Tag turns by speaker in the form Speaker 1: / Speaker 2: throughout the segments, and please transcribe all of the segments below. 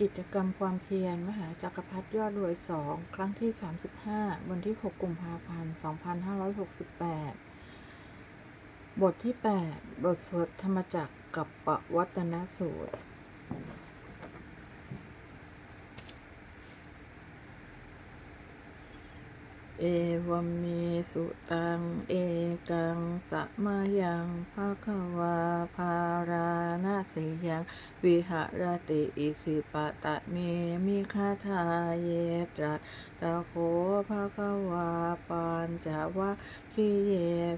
Speaker 1: กิจกรรมความเพียรมหาจักรพรรดิยอดรวยสองครั้งที่ 35 วันที่ 6 กุมภาพันธ์ 2568 บทที่ 8 บทสวดธรรมจักรกับปวัตนสูตร เอวมเมสุตัง เอกังสะมยังภาควาภาราณสิยัง วิหรติอิสิปะตะเนมิคาทาเยตรัตตะโคภาควาปัญจวัคคีเย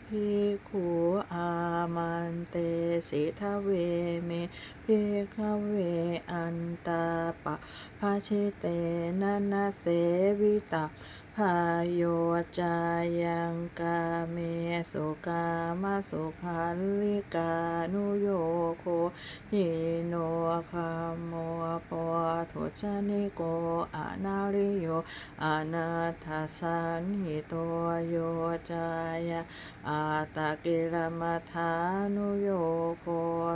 Speaker 1: พิคูอามันเตสิทเวเมพิขเวอันตาปะภาเชเตนันนาเสวิตา พายโยจายังกาเมสุกามาสุขันลิกานุโยโคหิโนคามโมปทุชนิโกอานาริโยอานาทาสันหิโตโยจายาอาตากิรมทานุโยโค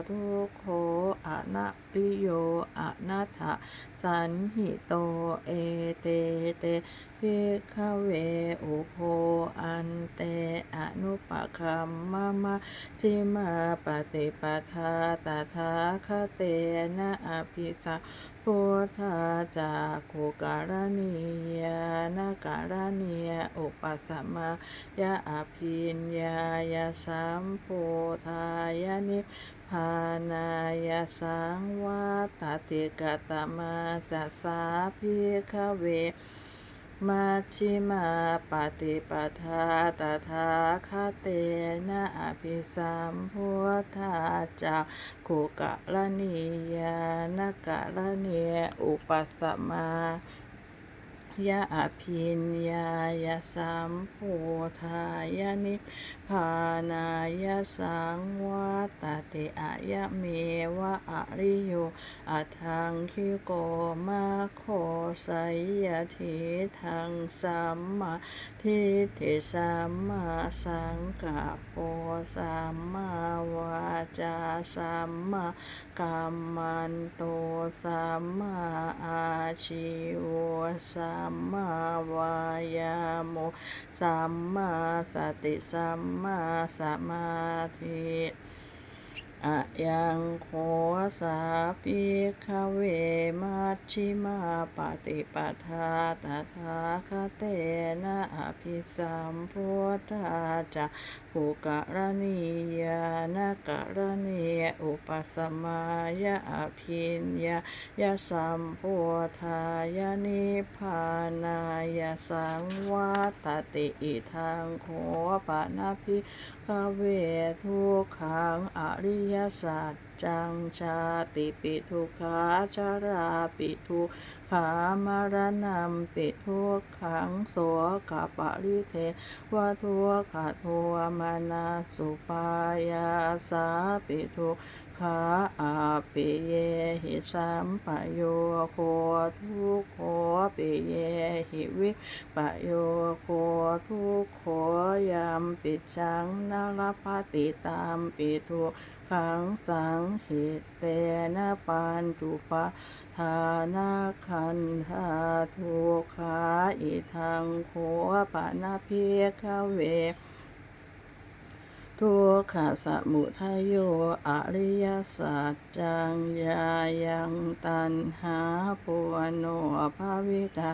Speaker 1: ทุโคอนา ริโยอนาถสันหิโตเอเตเตพิกขเวอุโพอันเตอนุปคัมมะมะทิมาปฏิปทาตถาคเตนะอภิสัพุทธาจากุการณียานการณียอุปสมายะอภินญายาสัมโพธายานิ พานายสังวัตติกตมาจัสสาพิกขเวมัชชิมาปฏิปทาตถาคเตนะอภิสัมพุทธาจากขุกะละนียานกะละเนียอุปสมา ยะอภินญายาสัมโพธายานิพพานายาสังวัตติอายะเมวะอริโยอัทังคิโกมาโคไสยยะทิทังสัมมาทิฏฐิสัมมาสังกัปโปสัมมาวาจาสัมมากัมมันโตสัมมาอาชิวสัมมมาวายาโมสัมมาสติสัมมาสมาธิ อะยังโคสาปิคเวมัชชิมาปฏิปทาตถาคเตนะอภิสัมพุทธาจะภูกระนียานกระเนียอุปสมายะอภินญายะสัมพุทธายะนิพานายะสังวัตติอิทังโคปะนาภิภเวทุกขังอริยสัจจังชาติปิทุขาชาราปิทุขามารณัมปิทุกขังโสกปะริเทวทุกขทัวมนาสุปายาสาปิทุขาอาปิเยหิสัมปโยโคทุกโคปิเยหิวิปโยโคทุกโขยามปิชังนาลปฏิตามปิทุ ขังสังขิเตนะปันจุปะทานาคันธาทุกขาอิทังโคปะนาเพียขเวทุกขสมุทัยโยอริยสัจจังยายังตันหาปุโนภาวิตา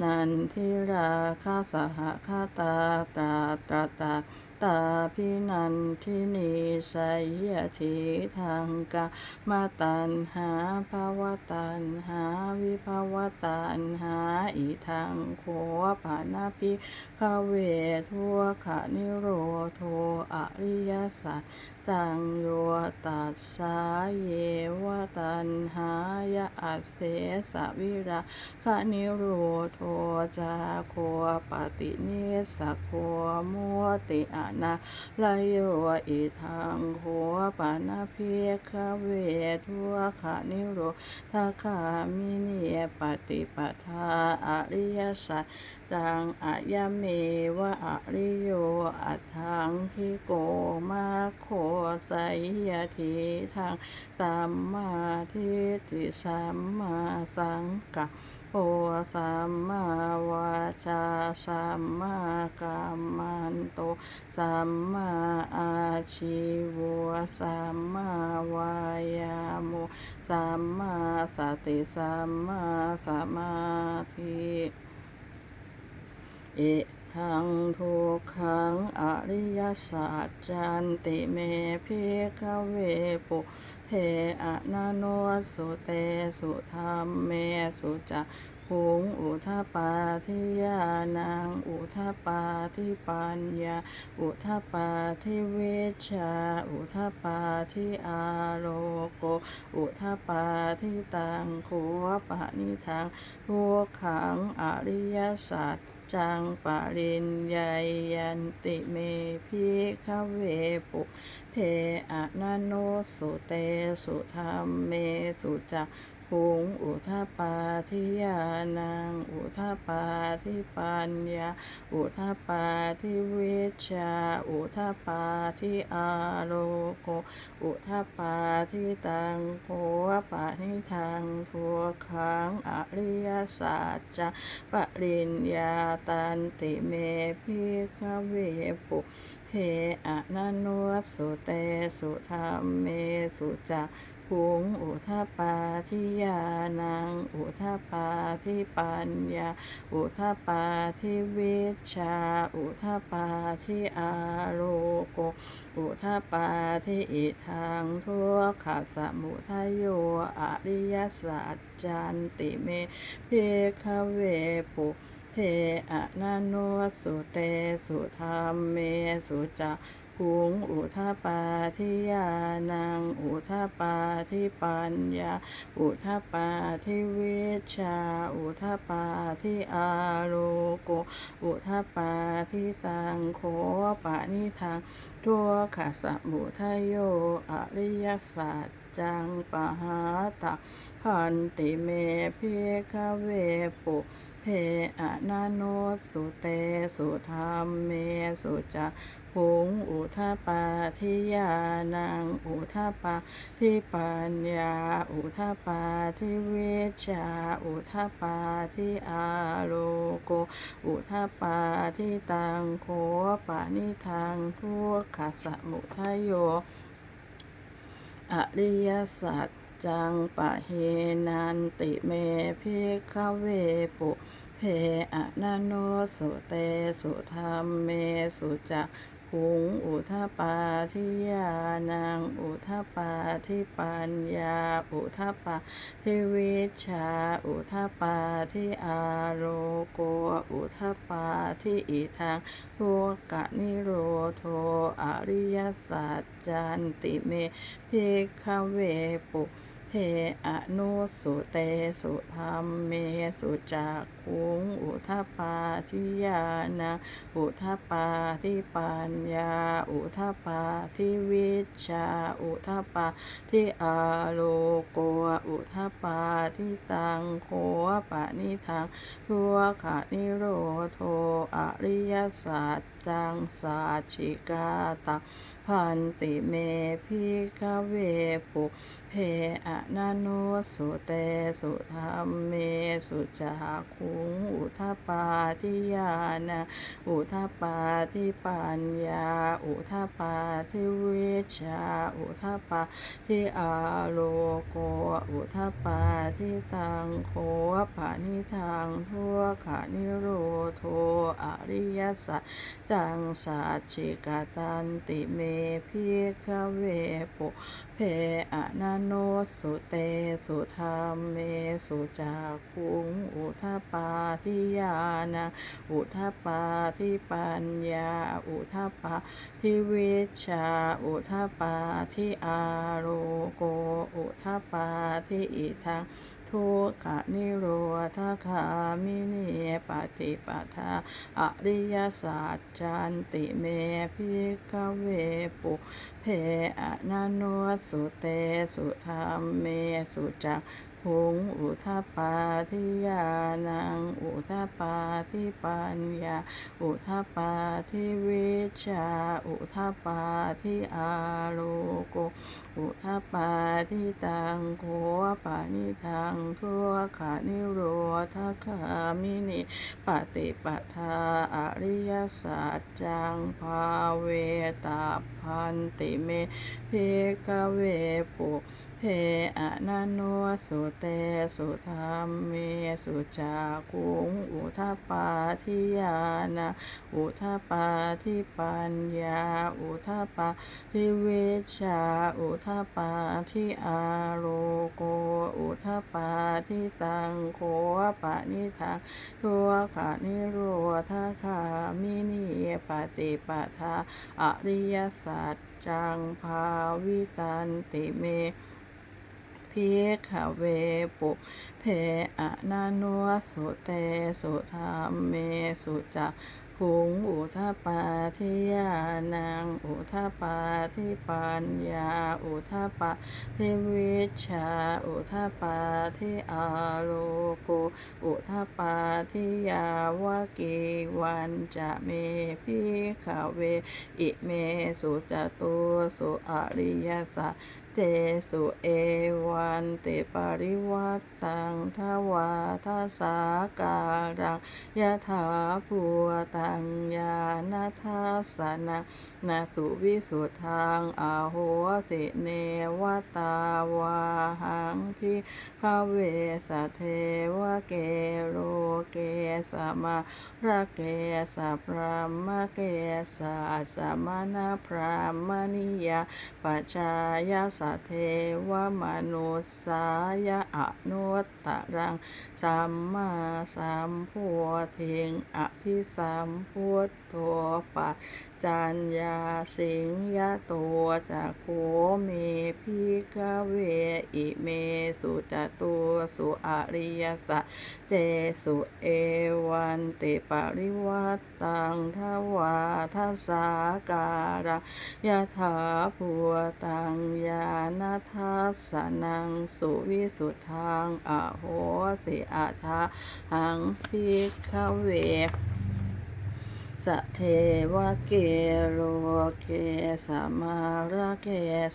Speaker 1: นันทิราคาสหคาตาตาตราตา ตาพินันทินีสัยยทีทางกามาตันหาภาวตันหาวิภาวตันหาอิทางโขปานาปิขเวทัวขะนิโรโทอริยสัจจังโยตัสสาเยวตันหายะอัสเสสวิราคนิโรโทจาโคปฏิเนสโคมุติอานาลายโยอิทังโคปานาเพียขเวทัวขานิโรทาคามิเนปฏิปทาอริยสัจ จังอายะเมวะอริโยอัตถังคิโกมาโคสัยทีทางสัมมาทิฏฐิสัมมาสังกัปโปสัมมาวาจาสัมมากัมมันโตสัมมาอาชีวสัมมาวายามุสัมมาสติสัมมาสมาธิ อิทังทุกขังอริยสัจจันติเมพิกเวปุเพอะนาโนสุเตสุธรรมเมสุจะหุงอุทาปาทิยานังอุทาปาทิปัญญา อุทาปาทิเวชา อุทาปาทิอาโรโก อุทาปาทิตังโควปะนิทังทุกขังอริยสัจ จังปริญญายันติเมพิขเวปุเพอะนโนสุเตสุธรรมเมสุจักุงอุทาปาทิยานัง อุทาปาทิปัญญา อุทาปาทิวิชา อุทาปาทิอาโลโก อุทาปาทิตังโคปะนิทังทัวขังอริยสัจจังปริญญาตันติเมพิกเวปุเพอะนันโนสุเตสุธรรมเมสุจัก ขุงอุทาปาทิยานัง อุทาปาทิปัญญา อุทาปาทิวิชา อุทาปาทิอาโลโก อุทาปาทิอิทังทุกขสมุทัยโยอริยสัจจันติเมเพคเวปุเพอะนาโนสุเตสุธรรมเมสุจัก ขุงอุทาปาทิยานัง อุทาปาทิปัญญา อุทาปาทิวิชา อุทาปาทิอาโลโก อุทาปาทิตังโคปะนิทังทั่วขสมุทัยโยอริยสัจจังปะหาตักพันติเมเพิกเวปุเพอนาโนสุเตสุธรรมเมสุจั หุงอุทาปาทิยานังอุทาปาทิปัญญา อุทาปาทิวิชา อุทาปาทิอาโลโก อุทาปาทิตังโคปะนิทังทุกขสมุทัยโยอริยสัจจังปะเฮนันติเมพิกเวปุเพอะนโนสุเตสุธรรมเมสุจัก ขุงอุทปาทิยานังอุทปาทิปัญญา อุทปาทิวิชา อุทปาทิอาโลโก อุทปาทิอิทังโลกะนิโรโทอริยสัจจันติเมพิกเวปุเพอะโนสุเตสุธรรมเมสุจัก ขุงอุทาปาทิยานาอุทาปาทิปัญญา อุทาปาทิวิชา อุทาปาทิอาโลโกอุทาปาทิตังโคปะนิทังทัวขานิโรโทอริยสัจจังสาชิกาตังพันติเมพิกเวปุเพอะนาโนสุเตสุธรรมเมสุจักุอุทาปาทิยานาอุทาปาทิปัญญา อุทาปาทิวิชา อุทาปาทิอาโลโก อุทาปาทิตังโคปะนิทังทั่วขานิโรโทอริยสัจจังสัจจิกตันติเมพิกเวปุเพอนาโนสุเตสุธรรมเมสุจากุงอุทปาทิยานาอุทปาทิปัญญา อุทปาทิวิชา อุทปาทิอาโรโก อุทปาทิอิทัง ทุกขนิโรธคามิเนปฏิปทาอริยสัจจันติเมพิกเวปุเพอะนาโนสุเตสุธรรมเมสุจัก หงอุทาปาทิยานัง อุทาปาทิปัญญา อุทาปาทิวิชา อุทาปาทิอาโลโก อุทาปาทิตังโคปานิทังทั่วขานิโรธคามินิปฏิปทาอริยสัจจังภาเวตาพันติเมเพกเวปุ เพอะนันโนสุเตสุธรรมเมสุจากุงอุทาปาทิยานะอุทาปาทิปัญญา อุทาปาทิเวชา อุทาปาทิอาโลโก อุทาปาทิตังโคปะนิทังทัวขานิโรธาคามินิปฏิปทาอริยสัจจังภาวิตันติเม พิกขเวปุเพอะนาโนสุเตสุธรรมเมสุจักขุงอุทาปาทิยานังอุทาปาทิปัญญาอุทาปาทิวิชาอุทาปาทิอาโลโกอุทาปาทิยาวกีวันจะเมพิขเว อิเมสุจตุสุอริยสัจ เจสุเอวันติปริวัตตังทวาทัสาการังยะถาภูตังญาณทัสสนังนาสุวิสุทธังอาโหสิเนวตาวาหังพิขเวสเทวเกโรเกสมาระเกสะพรามเกสะสมณพรามณิยาปัจจายสสเทวมนุสสายะอนุตตรังสัมมาสัมพุทธิงอภิสัมพุทโธปัจ จัญญาสิงยะตัวจักโขเมพิกเวอิเมสุจตุสุอริยสัจเจสุเอวันติปริวัตตังทวาทัสาการะยะถาภูตังญาณทัสนังสุวิสุทธังอโหสิอาทาหังพิกเว สเทวะเกโลเกสะมาระเก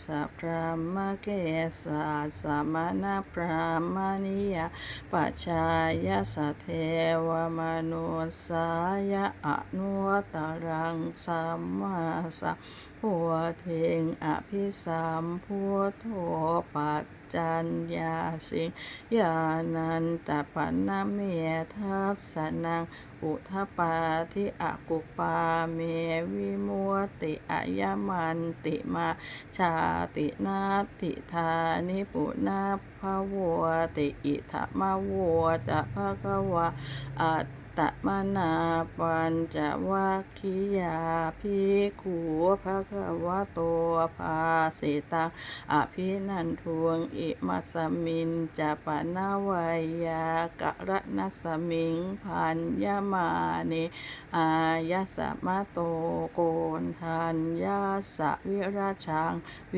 Speaker 1: สะพรามเกสะสะมณพรามณิยาปัจายสเทวมนุสายะอนุตรังสัมมาสัมพุทงอภิสัมพุทโธปัจ จัญญาสิงญานันตปันนเมทัสนังอุทปาทิอากุปาเมวิมุติอายมันติมาชาตินาติธานิปุนาภวติอิทะมาวัวจะภะคะวะอัต ตมนาปัญจวัคคียาภิกขุภะคะวะโตภาสิตังอภินันทวงอิมัสมินจะปนาวายากะระนัสสมิงพันยมาเนอายะสะมะโตโกนทันยาสะวิราชังเว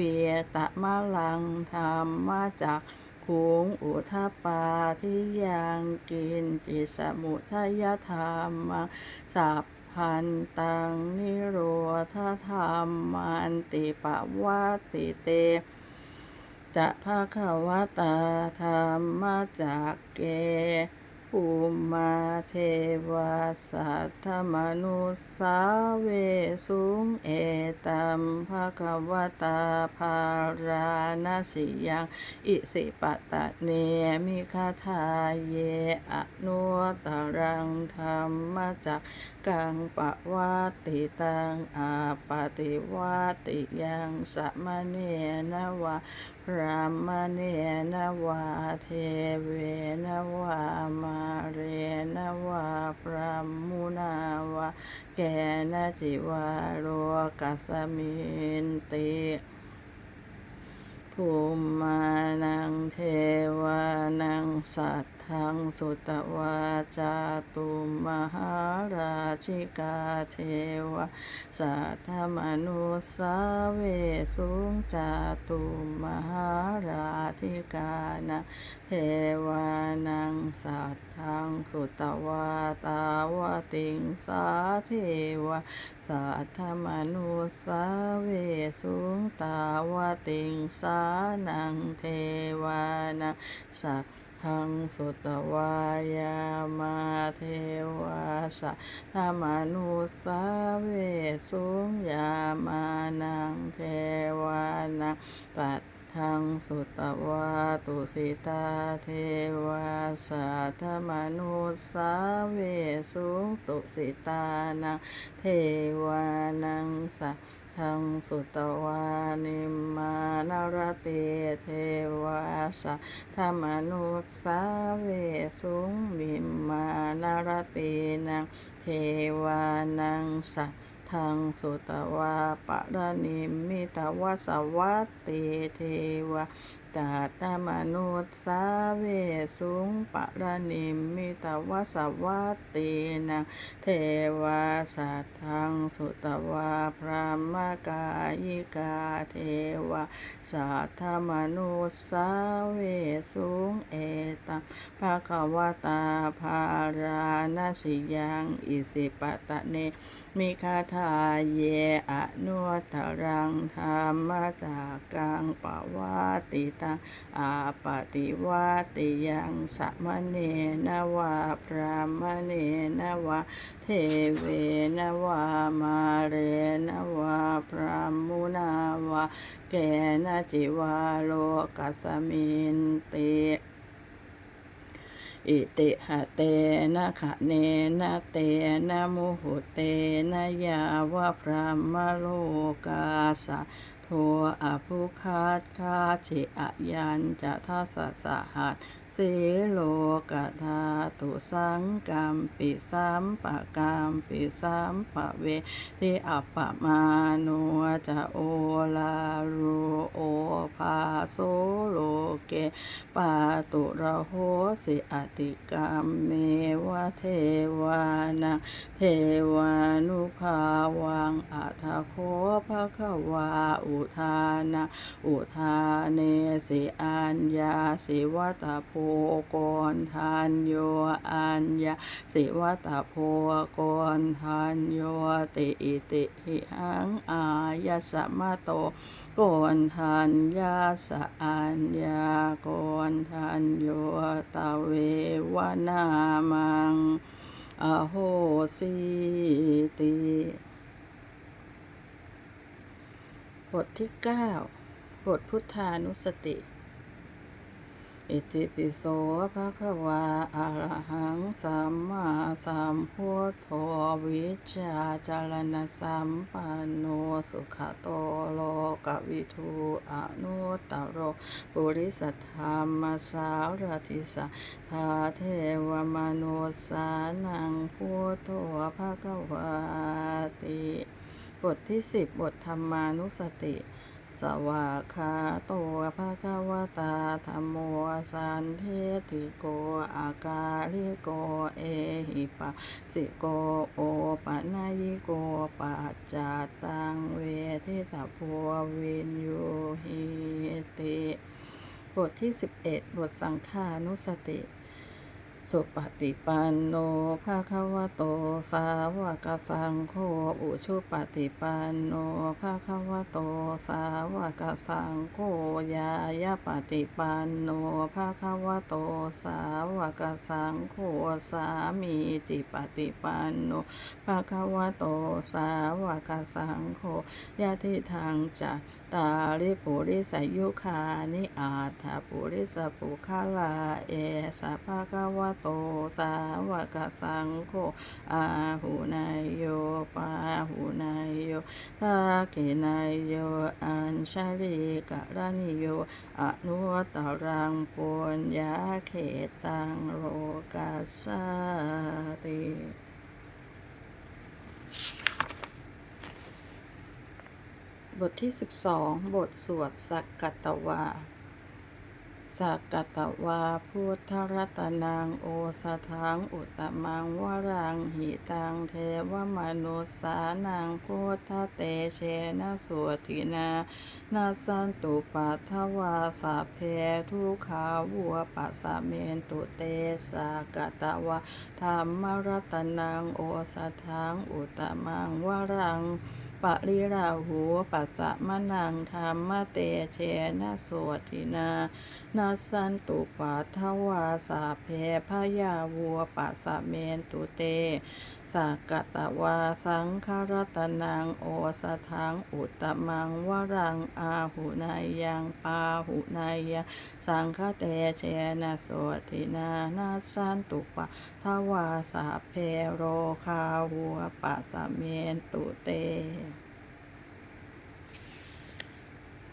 Speaker 1: ตมะลังธรรมมาจาก ขุงอุทาปาทิยังกินจิสมุทยธรรมสัพพันตังนิโรธธรรมันติปวัติเตจะภาควตาธรรมจากเก ภูมาเทวาสัทธมนุสสาเวสุงเอตัมภาควตาภาราณสิยังอิสิปะตะเนมิคาทาเยอนุตรังธรรมจักกังปะวัติตังอาปฏิวัติยังสะมเนนวะ รามเนนวาเทเวนวามาเรนวาพระมุนาวาแกนจิวาโรกัสมินติภูมานังเทวานังสัต ธังสุตวาจาตุมหาราชิกาเทวะสัทธมนุสาเวสุงจาตุมหาราธิกานะเทวานังสัทธังสุตวาตาวติงสาเทวะสัทธมนุสาเวสุงตาวติงสานังเทวานะสัท ธังสุตวายามาเทวาสัทธมนุสาเวสุงยามานังเทวานะปัตทังสุตวาตุสิตาเทวาสัทธมนุสาเวสุงตุสิตานังเทวานังสั ทธังสุตวานิมานารติเทวาสัทธมนุสาเวสุงวิมานารตินังเทวานังสัททังสุตวาปะระนิมมิตวสวัตติเทวา ตาตมนุสาเวสุงปะระนิมมิตวสวัตตินังเทวาสัทธังสุตวาพระมกายิกาเทวาสัทธมนุสาเวสุงเอตังภะคะวตาภาราณสิยังอิสิปตะเนมิคาทาเยอนุตรังธรรมจากกังปวาติตงอาปติวาติยังสัมเนนวาพระมเนนวาเทเวนวามาเรนวาพระมุนาวาแกนจิวาโลกัสมินติ อิติหะเตนะขะเนนะเตนะมุหุเตนะยาวะพระมโลกาสะโทอภุคาตคาชิอยันจะทัสสะสะหัส สโลกธาตุสังกัมปิสัมปะกัมปิสัมปะเวทิอัปปะมาโนจะโอลารูโอภาโซโลเกปาตุระโหสิอติกรรมเมวะเทวานังเทวานุภาวังอัทโคภะคะวาอุทานะอุทาเนสิอัญญาสิวัตโพโกนทานโยอัญญาสิวัตโพโกนทานโยติอิติหิหังอายะสมะโตโกนทันยาสะอัญญาโกนทันโยตะเววนามังอโหสิติบทที่ 9 บทพุทธานุสติ อิติปิโสภะคะวาอะระหังสัมมาสัมพุทโธวิชาจารณสัมปันโนสุขโตโลกวิทูอนุตตโรปุริสธรรมสารติสาทาเทวมนุสสานังพุทโธภะคะวาติ บทที่สิบบทธรรมานุสติ สวากขาโตภะคะวตาธรรมโมสันเทติโกอากาลิโกเอหิปัสสิโกโอปะนายิโกปัจาตังเวทิตาพัววินยูหิติ บทที่ 11 บทสังขานุสติ สุปฏิปันโนภาควโต สาวกสังโฆ อุชุปฏิปันโนภาควโต สาวกสังโฆ ยายาปฏิปันโนภาควโต สาวกสังโฆ สามีจิปฏิปันโนภาควโต สาวกสังโฆ ยะทิทางจัต ตาริปุริสยุคานิอาถาปุริสปุคาลาเอสะภะควะโตสาวกสังโฆอาหูนายโยปาหูนายโยทาเกนายโยอัญชาลิกะระนิโยอนุตตรังปุญญาเขตังโลกัสสติ บทที่ 12 บทสวดสักกัตวา สักกตวาพุทธรัตนังโอสถังอุตมังวรังหิตังเทวมนุสสานางพุทธเตเชนะสวตินา นาสันตุปัทวาสัพเพทุขาวัวปัสะเมนตุเตสักกตวาธรรมรัตนังโอสถังอุตมังวรังปะริราหูปัสสะมะนังธรรมเตเชนะโสตินานาสันตุปัทวาสาเพพยาวัวปัสสะเมนตุเต สากกตวาสังคารตนังโอสถังอุตตมังวรังอาหุนายยังปาหุนายยังสังฆเตเชนะโสตินานาสันตุปะทวาสาเพโรคาวัวปะสสะเมนตุเต